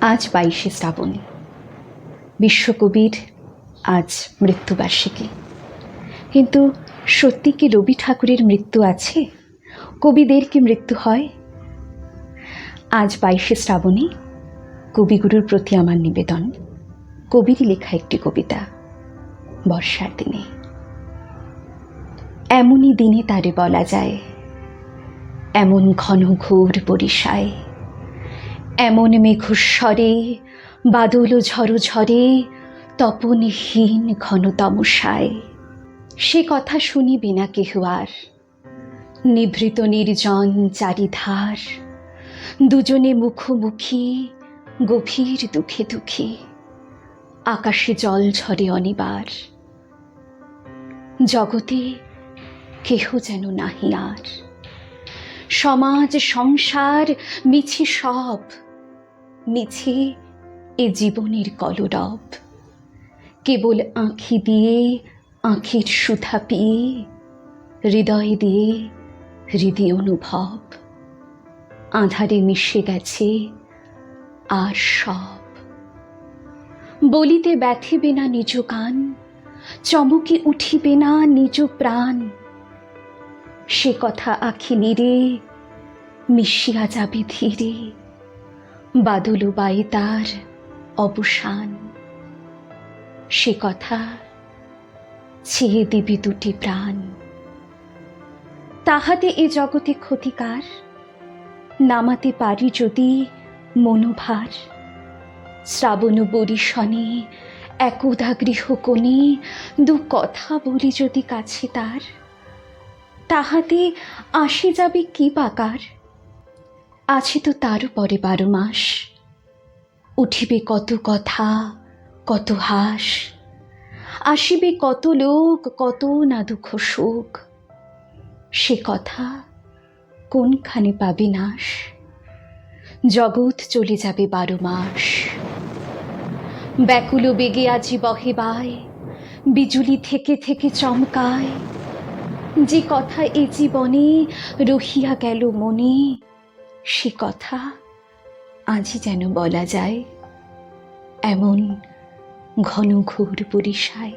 আজ বাইশে শ্রাবণ। বিশ্বকবির আজ মৃত্যুবার্ষিকী। কিন্তু সত্যি কি রবি ঠাকুরের মৃত্যু আছে? কবিদের কি মৃত্যু হয়? আজ বাইশে শ্রাবণে কবিগুরুর প্রতি আমার নিবেদন। কবিরই লেখা একটি কবিতা, বর্ষার দিনে। এমনই দিনে তারে বলা যায়, এমন ঘন ঘোর বরিশায় এমন মেঘস্বরে, বাদল ঝড়ো ঝরে, তপনহীন ঘন সে কথা শুনিবি না কেহ আর। নিভৃত নির্জন চারিধার, দুজনে মুখোমুখি, গভীর দুঃখে দুঃখে। আকাশে জল ঝরে অনিবার। জগতে কেহ যেন নাহি আর। সমাজ, সংসার, মিছে সব মিছে এ জীবনের কলরব। কেবল আঁখি দিয়ে, আঁখির সুধা পিয়ে, হৃদয় দিয়ে হৃদয় অনুভব। আধারে মিশে গেছে আর সব। বলিতে ব্যথিবে না নিজ কান, চমকে উঠিবে না নিজ প্রাণ। সে কথা আখি নিরে মিশিয়া যাবে ধীরে। বাদল বাই তার অবসান। সে কথা ছেয়ে দিবি দুটি প্রাণ। তাহাতে এ জগতে ক্ষতিকার, নামাতে পারি যদি মনোভার। শ্রাবণ বরিশনে একদা গৃহকোণে দু কথা বলি যদি কাছে তার। তাহাতে আসে যাবে কি পাকার আছে তো তারও পরে বারো মাস। উঠিবে কত কথা, কত হাস, আসিবে কত লোক, কত না দুঃখ শোক। সে কথা কোনখানে পাবে নাশ? জগৎ চলে যাবে বারো মাস। ব্যাকুল বেগে আজি বহে বায়, বিজুলি থেকে থেকে চমকায়। যে কথা এ জীবনে রহিয়া গেল মনে সে কথা আজই যেন বলা যায়। এমন ঘন ঘোর পরিসায়